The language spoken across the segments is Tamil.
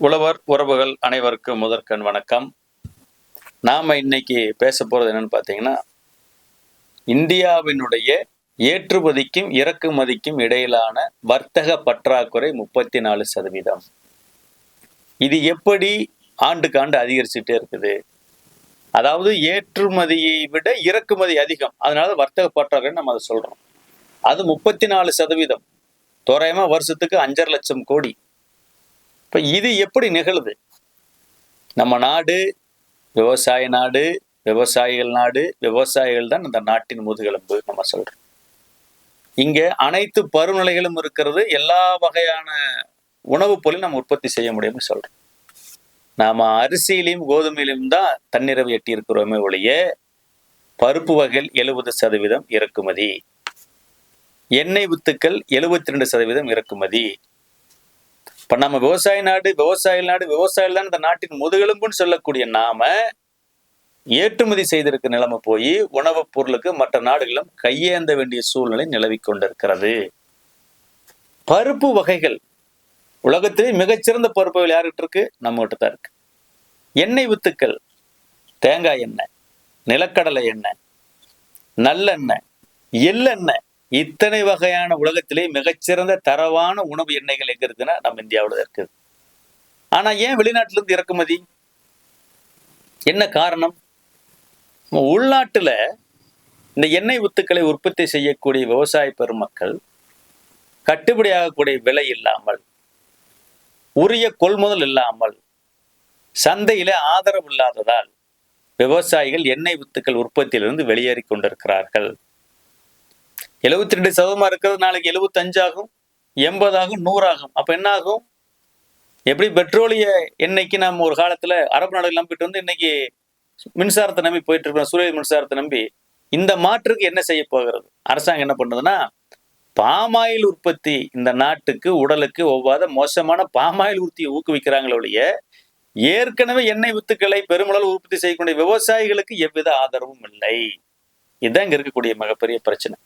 உழவர் உறவுகள் அனைவருக்கும் முதற்கண் வணக்கம். நாம இன்னைக்கு பேச போகிறது என்னன்னு பார்த்தீங்கன்னா இந்தியாவினுடைய ஏற்றுமதிக்கும் இறக்குமதிக்கும் இடையிலான வர்த்தக பற்றாக்குறை முப்பத்தி நாலு சதவீதம். இது எப்படி ஆண்டுக்கு ஆண்டு அதிகரிச்சுட்டே இருக்குது? அதாவது ஏற்றுமதியை விட இறக்குமதி அதிகம். அதனால வர்த்தக பற்றாக்குறை நம்ம அதை சொல்கிறோம் அது முப்பத்தி நாலு சதவீதம். தோராயமாக வருஷத்துக்கு அஞ்சரை லட்சம் கோடி. இப்போ இது எப்படி நிகழுது? நம்ம நாடு விவசாய நாடு விவசாயிகள் நாடு விவசாயிகள் தான் இந்த நாட்டின் முதுகெலும்பு நம்ம சொல்றோம். இங்க அனைத்து பருவநிலைகளும் இருக்கிறது எல்லா வகையான உணவுப் பொருளையும் நம்ம உற்பத்தி செய்ய முடியும்னு சொல்றோம். நாம அரிசியிலையும் கோதுமையிலும் தான் தன்னிறைவு எட்டி இருக்கிறோமே ஒழிய பருப்பு வகைகள் எழுபது சதவீதம் இறக்குமதி. எண்ணெய் வித்துக்கள் எழுபத்தி ரெண்டு சதவீதம் இறக்குமதி. இப்ப நம்ம விவசாய நாடு விவசாய நாடு விவசாயிகள் தான் இந்த நாட்டின் முதுகெலும்புன்னு சொல்லக்கூடிய நாம ஏற்றுமதி செய்திருக்க நிலைமை போய் உணவுப் பொருளுக்கு மற்ற நாடுகளும் கையேந்த வேண்டிய சூழ்நிலை நிலவி கொண்டிருக்கிறது. பருப்பு வகைகள். உலகத்திலே மிகச்சிறந்த பருப்புகள் யாருகிட்ட யார்கிட்ட இருக்கு? நம்ம கிட்ட தான் இருக்கு. எண்ணெய் வித்துக்கள். தேங்காய் எண்ணெய் நிலக்கடலை எண்ணெய் நல்லெண்ணெய் எள்ளெண்ணெய் இத்தனை வகையான உலகத்திலே மிகச்சிறந்த தரவான உணவு எண்ணெய்கள் எங்க இருக்குன்னா நம்ம இந்தியாவில் இருக்குது ஆனா ஏன் வெளிநாட்டுல இருந்து இறக்குமதி? என்ன காரணம்? உள்நாட்டுல இந்த எண்ணெய் வித்துக்களை உற்பத்தி செய்யக்கூடிய விவசாய பெருமக்கள் கட்டுப்படியாகக்கூடிய விலை இல்லாமல் உரிய கொள்முதல் இல்லாமல் சந்தையில ஆதரவு இல்லாததால் விவசாயிகள் எண்ணெய் வித்துக்கள் உற்பத்தியிலிருந்து வெளியேறி கொண்டிருக்கிறார்கள். எழுபத்தி ரெண்டு சதவீதமா இருக்கிறது நாளைக்கு எழுபத்தஞ்சாகும் எண்பதாகும் நூறாகும். அப்ப என்ன ஆகும் எப்படி பெட்ரோலிய எண்ணெய்க்கு நம்ம ஒரு காலத்துல அரபு நாடுகள் நம்பிட்டு வந்து இன்னைக்கு மின்சாரத்தை நம்பி போயிட்டு இருக்கோம் சூரிய மின்சாரத்தை நம்பி இந்த மாற்றுக்கு என்ன செய்ய போகிறது? அரசாங்கம் என்ன பண்ணுதுன்னா பாமாயில் உற்பத்தி இந்த நாட்டுக்கு உடலுக்கு ஒவ்வாத மோசமான பாமாயில் உற்பத்தியை ஊக்குவிக்கிறாங்களே ஒழிய ஏற்கனவே எண்ணெய் வித்துக்களை பெருமளவு உற்பத்தி செய்யக்கூடிய விவசாயிகளுக்கு எவ்வித ஆதரவும் இல்லை. இதுதான் இங்க இருக்கக்கூடிய மிகப்பெரிய பிரச்சனை.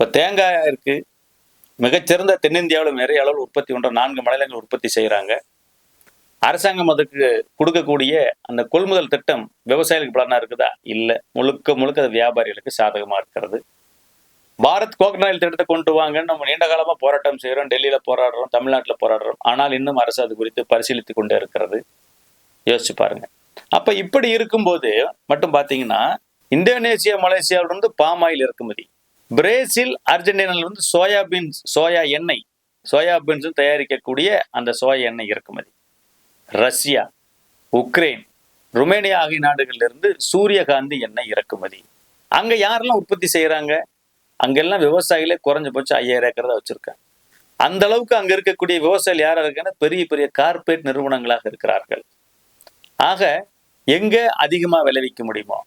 இப்போ தேங்காய் இருக்குது மிகச்சிறந்த தென்னிந்தியாவில் நிறைய அளவில் உற்பத்தி பண்ணுற நான்கு மாநிலங்கள் உற்பத்தி செய்கிறாங்க அரசாங்கம் அதுக்கு கொடுக்கக்கூடிய அந்த கொள்முதல் திட்டம் விவசாயிகளுக்கு பலனாக இருக்குதா? இல்லை. முழுக்க முழுக்க அது வியாபாரிகளுக்கு சாதகமாக இருக்கிறது. பாரத் கோக்னாயில் திட்டத்தை கொண்டு வாங்கன்னு நம்ம நீண்ட காலமாக போராட்டம் செய்கிறோம் டெல்லியில் போராடுறோம் தமிழ்நாட்டில் போராடுறோம். ஆனால் இன்னும் அரசு அது குறித்து பரிசீலித்து கொண்டே இருக்கிறது. யோசிச்சு பாருங்க. அப்போ இப்படி இருக்கும்போது மட்டும் பார்த்தீங்கன்னா இந்தோனேசியா மலேசியாவிலிருந்து பாமாயில் இறக்குமதி. பிரேசில் அர்ஜென்டினால வந்து சோயாபீன்ஸ் சோயா எண்ணெய் சோயாபீன்ஸ் தயாரிக்கக்கூடிய அந்த சோயா எண்ணெய் இறக்குமதி. ரஷ்யா உக்ரைன் ருமேனியா ஆகிய நாடுகள்ல இருந்து சூரியகாந்தி எண்ணெய் இறக்குமதி. அங்க யாரெல்லாம் உற்பத்தி செய்யறாங்க அங்கெல்லாம் விவசாயிகளே குறைஞ்சபட்சம் ஐயாயிரம் ஏக்கர் தான் வச்சிருக்காங்க. அந்த அளவுக்கு அங்க இருக்கக்கூடிய விவசாயிகள் யாராக இருக்காங்கன்னா? பெரிய பெரிய கார்பரேட் நிறுவனங்களாக இருக்கிறார்கள். ஆக எங்க அதிகமா விளைவிக்க முடியுமோ?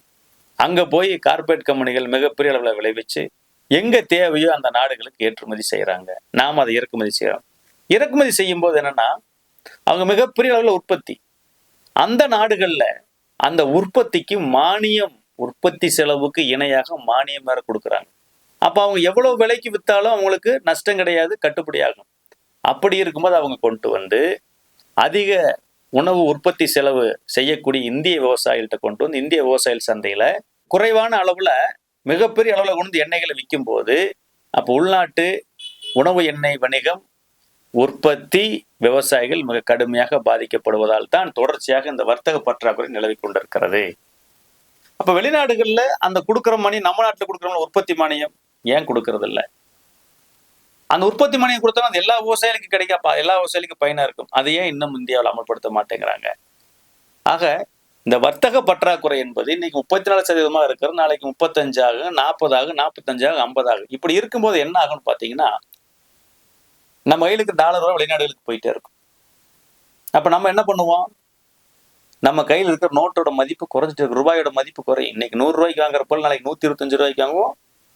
அங்க போய் கார்பரேட் கம்பெனிகள் மிகப்பெரிய அளவுல விளைவிச்சு எங்க தேவையோ அந்த நாடுகளுக்கு ஏற்றுமதி செய்யறாங்க நாம அதை இறக்குமதி செய்யறோம். இறக்குமதி செய்யும் போது என்னன்னா அவங்க மிகப்பெரிய அளவில் உற்பத்தி. அந்த நாடுகள்ல அந்த உற்பத்திக்கு மானியம் உற்பத்தி செலவுக்கு இணையாக மானியம் வேற கொடுக்குறாங்க. அப்போ அவங்க எவ்வளோ விலைக்கு விற்றாலும் அவங்களுக்கு நஷ்டம் கிடையாது கட்டுப்படியாகும் அப்படி இருக்கும்போது அவங்க கொண்டு வந்து அதிக உணவு உற்பத்தி செலவு செய்யக்கூடிய இந்திய விவசாயிகள்கிட்ட கொண்டு வந்து இந்திய விவசாயிகள் சந்தையில் குறைவான அளவில் மிகப்பெரிய அளவில் கொண்டு எண்ணெய்களை விற்கும் போது அப்போ உள்நாட்டு உணவு எண்ணெய் வணிகம் உற்பத்தி விவசாயிகள் மிக கடுமையாக பாதிக்கப்படுவதால் தான் தொடர்ச்சியாக இந்த வர்த்தக பற்றாக்குறை நிலவி கொண்டிருக்கிறது. அப்போ வெளிநாடுகளில் அந்த கொடுக்குற மணி நம்ம நாட்டில் கொடுக்குற உற்பத்தி மானியம் ஏன் கொடுக்கறதில்ல அந்த உற்பத்தி மானியம் கொடுத்தா அது எல்லா விவசாயிகளுக்கும் கிடைக்காப்பா எல்லா விவசாயிகளுக்கும் பயனாக இருக்கும். அதை ஏன் இன்னும் இந்தியாவில் அமல்படுத்த மாட்டேங்கிறாங்க. ஆக இந்த வர்த்தக பற்றாக்குறை என்பது இன்னைக்கு முப்பத்தி நாலு சதவீதமாக இருக்கிறது நாளைக்கு முப்பத்தஞ்சாகும் நாற்பதாகும் நாற்பத்தஞ்சாகும் ஐம்பதாகும் இப்படி இருக்கும்போது என்ன ஆகும்னு பார்த்தீங்கன்னா நம்ம கையிலுக்கு டாலர் ரூபா வெளிநாடுகளுக்கு போயிட்டே இருக்கும். அப்போ நம்ம என்ன பண்ணுவோம்? நம்ம கையில் இருக்கிற நோட்டோட மதிப்பு குறைஞ்சிட்டு இருக்கு ரூபாயோட மதிப்பு குறையும் இன்னைக்கு நூறு ரூபாய்க்கு வாங்குற பொருள் நாளைக்கு நூற்றி இருபத்தஞ்சு ரூபாய்க்கு வாங்குவோம்.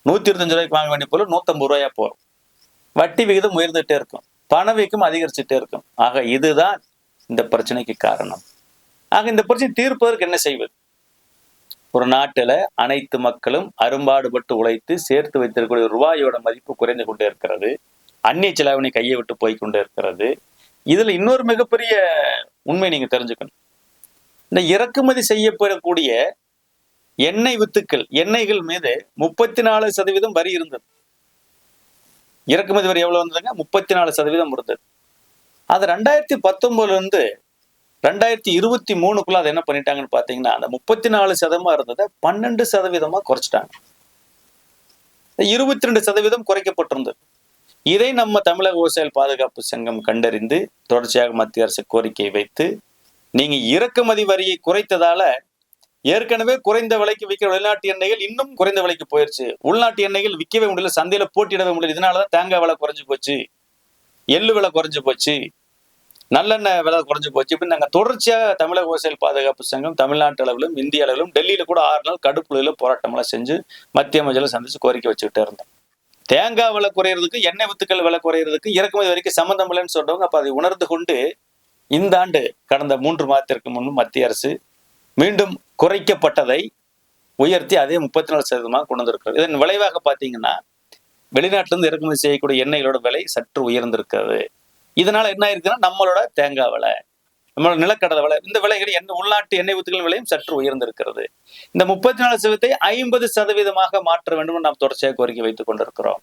நூற்றி இருபத்தஞ்சு ரூபாய்க்கு வாங்க வேண்டிய பொருள் நூற்றம்பது ரூபாயா போகும். வட்டி விகிதம் உயர்ந்துகிட்டே இருக்கும். பணவீக்கம் அதிகரிச்சுட்டே இருக்கும். ஆக இதுதான் இந்த பிரச்சனைக்கு காரணம். ஆக இந்த பிரச்சனை தீர்ப்பதற்கு என்ன செய்வது? ஒரு நாட்டுல அனைத்து மக்களும் அரும்பாடுபட்டு உழைத்து சேர்த்து வைத்திருக்கக்கூடிய ரூபாயோட மதிப்பு குறைந்து கொண்டே இருக்கிறது. அந்நிய செலாவணி கையை விட்டு போய் கொண்டே இருக்கிறது. இதுல இன்னொரு மிகப்பெரிய உண்மை நீங்க தெரிஞ்சுக்கணும். இந்த இறக்குமதி செய்யப்படக்கூடிய எண்ணெய் வித்துக்கள் எண்ணெய்கள் மீது முப்பத்தி நாலு சதவீதம் வரி இருந்தது. இறக்குமதி வரி எவ்வளவு வந்ததுங்க? முப்பத்தி நாலு சதவீதம் இருந்தது. அது ரெண்டாயிரத்தி பத்தொன்பதுல இருந்து ரெண்டாயிரத்தி இருபத்தி மூணுக்குள்ள அதை என்ன பண்ணிட்டாங்கன்னு பாத்தீங்கன்னா அந்த முப்பத்தி நாலு சதவீதமா இருந்ததை பன்னெண்டு சதவீதமா குறைச்சிட்டாங்க. இருபத்தி ரெண்டு சதவீதம் குறைக்கப்பட்டிருந்தது. இதை நம்ம தமிழக விவசாயிகள் பாதுகாப்பு சங்கம் கண்டறிந்து தொடர்ச்சியாக மத்திய அரசு கோரிக்கை வைத்து நீங்க இறக்குமதி வரியை குறைத்ததால ஏற்கனவே குறைந்த விலைக்கு விற்கிற வெளிநாட்டு எண்ணெய்கள் இன்னும் குறைந்த விலைக்கு போயிருச்சு. உள்நாட்டு எண்ணெய்கள் விற்கவே முடியல சந்தையில போட்டியிடவே முடியல. இதனாலதான் தேங்காய் விலை குறைஞ்சு போச்சு. எள்ளு விலை குறைஞ்சு போச்சு. நல்லெண்ணெய் விலை குறைஞ்சு போச்சு. இப்படி நாங்கள் தொடர்ச்சியாக தமிழக விவசாயிகள் பாதுகாப்பு சங்கம் தமிழ்நாட்டு அளவிலும் இந்திய அளவிலும் டெல்லியில் கூட ஆறு நாள் கடுப்புலையில் போராட்டமெல்லாம் செஞ்சு மத்திய அமைச்சரில் சந்திச்சு கோரிக்கை வச்சுக்கிட்டே இருந்தோம். தேங்காய் விலை குறையிறதுக்கு எண்ணெய் வித்துக்கள் விலை குறையிறதுக்கு இறக்குமதி வரைக்கும் சம்மந்தம் இல்லைன்னு சொல்றவங்க அப்போ அதை உணர்ந்து கொண்டு இந்த ஆண்டு கடந்த மூன்று மாதத்திற்கு முன்பு மத்திய அரசு மீண்டும் குறைக்கப்பட்டதை உயர்த்தி அதே முப்பத்தி நாலு சதவீதமாக கொண்டு வந்திருக்கிறது. இதன் விளைவாக பார்த்தீங்கன்னா வெளிநாட்டிலிருந்து இறக்குமதி செய்யக்கூடிய எண்ணெய்களோட விலை சற்று உயர்ந்திருக்கிறது. இதனால என்ன ஆயிருக்குன்னா நம்மளோட தேங்காய் விலை நம்மளோட நிலக்கடலை விலை இந்த விலைகள் எண்ணெய் உள்நாட்டு எண்ணெய் ஊத்துக்கள் விலையும் சற்று உயர்ந்திருக்கிறது. இந்த முப்பத்தி நாலு சதவீதத்தை ஐம்பது சதவீதமாக மாற்ற வேண்டும் நாம் தொடர்ச்சியாக கோரிக்கை வைத்துக் கொண்டிருக்கிறோம்.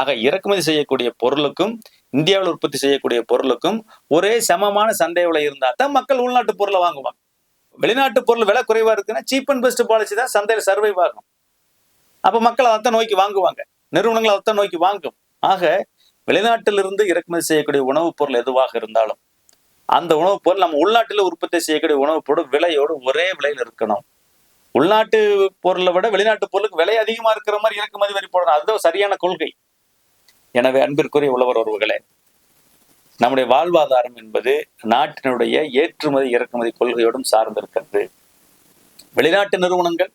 ஆக இறக்குமதி செய்யக்கூடிய பொருளுக்கும் இந்தியாவில் உற்பத்தி செய்யக்கூடிய பொருளுக்கும் ஒரே சமமான சந்தை விலை இருந்தால் தான் மக்கள் உள்நாட்டு பொருளை வாங்குவாங்க. வெளிநாட்டு பொருள் விலை குறைவா இருக்குன்னா சீப் அண்ட் பெஸ்ட் பாலிசி தான் சந்தையில் சர்வை ஆகும். அப்ப மக்கள் அதைத்தான் நோக்கி வாங்குவாங்க. நிறுவனங்கள் அதைத்தான் நோக்கி வாங்கும். ஆக வெளிநாட்டிலிருந்து இறக்குமதி செய்யக்கூடிய உணவுப் பொருள் எதுவாக இருந்தாலும் அந்த உணவுப் பொருள் நம்ம உள்நாட்டில் உற்பத்தி செய்யக்கூடிய உணவுப் பொருள் விலையோடு ஒரே விலையில் இருக்கணும். உள்நாட்டு பொருளை விட வெளிநாட்டு பொருளுக்கு விலை அதிகமா இருக்கிற மாதிரி இறக்குமதி வரி போடணும். அதுதான் சரியான கொள்கை. எனவே அன்பிற்குரிய உழவர் உறவுகளே நம்முடைய வாழ்வாதாரம் என்பது நாட்டினுடைய ஏற்றுமதி இறக்குமதி கொள்கையோடும் சார்ந்திருக்கிறது வெளிநாட்டு நிறுவனங்கள்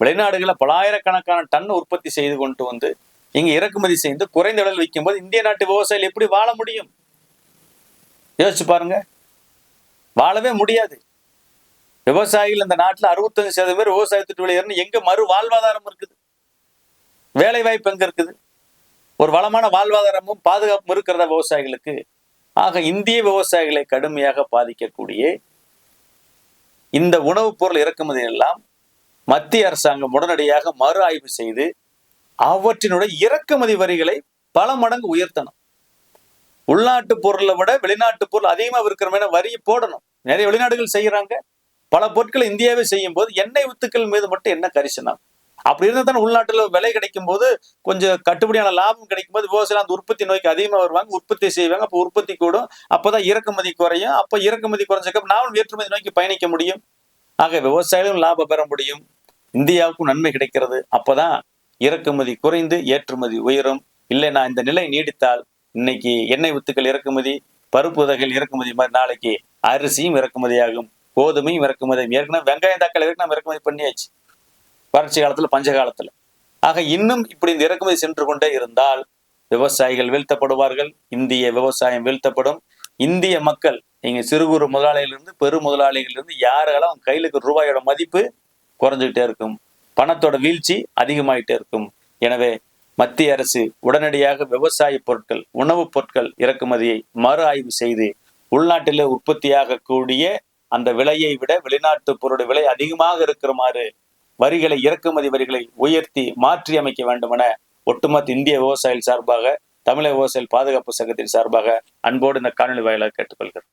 வெளிநாடுகளை பலாயிரக்கணக்கான டன் உற்பத்தி செய்து கொண்டு வந்து இங்க இறக்குமதி செய்து குறைந்த விலையில் விற்கும் போது இந்திய நாட்டு விவசாயிகள் எப்படி வாழ முடியும்? யோசிச்சு பாருங்க. வாழவே முடியாது. விவசாயிகள் இந்த நாட்டில் அறுபத்தஞ்சு சதவீதம் பேர் விவசாயத்துட்டு விளையாடுன்னு எங்க மறு வாழ்வாதாரம் இருக்குது? வேலை வாய்ப்பு எங்க இருக்குது? ஒரு வளமான வாழ்வாதாரமும் பாதுகாப்பும் இருக்கிறதா விவசாயிகளுக்கு? ஆக இந்திய விவசாயிகளை கடுமையாக பாதிக்கக்கூடிய இந்த உணவுப் பொருள் இறக்குமதி எல்லாம் மத்திய அரசாங்கம் உடனடியாக மறு ஆய்வு செய்து அவற்றினுடைய இறக்குமதி வரிகளை பல மடங்கு உயர்த்தணும். உள்நாட்டு பொருளை விட வெளிநாட்டு பொருள் அதிகமாக இருக்கிற மாதிரி வரி போடணும். நிறைய வெளிநாடுகள் செய்யறாங்க பல பொருட்களை இந்தியாவே செய்யும் போது எண்ணெய் வித்துக்கள் மீது மட்டும் என்ன கரிசனம் அப்படி இருந்தால் தானே உள்நாட்டில் விலை கிடைக்கும் போது கொஞ்சம் கட்டுப்படியான லாபம் கிடைக்கும் போது விவசாயம் அந்த உற்பத்தி நோய்க்கு அதிகமாக வருவாங்க. உற்பத்தி செய்வாங்க. அப்போ உற்பத்தி கூடும். அப்போதான் இறக்குமதி குறையும். அப்போ இறக்குமதி குறைஞ்சக்க நாமும் ஏற்றுமதி நோக்கி பயணிக்க முடியும். ஆக விவசாயிகளும் லாபம் பெற முடியும். இந்தியாவுக்கும் நன்மை கிடைக்கிறது. அப்போதான் இறக்குமதி குறைந்து ஏற்றுமதி உயரும். இல்லைனா இந்த நிலை நீடித்தால் இன்னைக்கு எண்ணெய் வித்துக்கள் இறக்குமதி பருப்பு வகைகள் இறக்குமதி மாதிரி நாளைக்கு அரிசியும் இறக்குமதியாகும் கோதுமையும் இறக்குமதி ஏற்கனவே வெங்காயம் தக்காளி வரைக்கும் நம்ம இறக்குமதி பண்ணியாச்சு. வறட்சி காலத்துல பஞ்ச காலத்துல. ஆக இன்னும் இப்படி இந்த இறக்குமதி சென்று கொண்டே இருந்தால் விவசாயிகள் வீழ்த்தப்படுவார்கள் இந்திய விவசாயம் வீழ்த்தப்படும். இந்திய மக்கள் நீங்க சிறு குறு முதலாளிகளிலிருந்து பெரு முதலாளிகளிலிருந்து யாரெல்லாம் கையிலுக்கு ரூபாயோட மதிப்பு குறைஞ்சிக்கிட்டே இருக்கும். பணத்தோட வீழ்ச்சி அதிகமாயிட்டே இருக்கும். எனவே மத்திய அரசு உடனடியாக விவசாய பொருட்கள் உணவுப் பொருட்கள் இறக்குமதியை மறு ஆய்வு செய்து உள்நாட்டிலே உற்பத்தியாக கூடிய அந்த விலையை விட வெளிநாட்டு பொருளுடைய விலை அதிகமாக இருக்கிறமாறு வரிகளை இறக்குமதி வரிகளை உயர்த்தி மாற்றி அமைக்க வேண்டும் என ஒட்டுமொத்த இந்திய விவசாயிகள் சார்பாக தமிழக விவசாயிகள் பாதுகாப்பு சங்கத்தின் சார்பாக அன்போடு இந்த காணொலி வாயிலாக கேட்டுக்கொள்கிறேன்.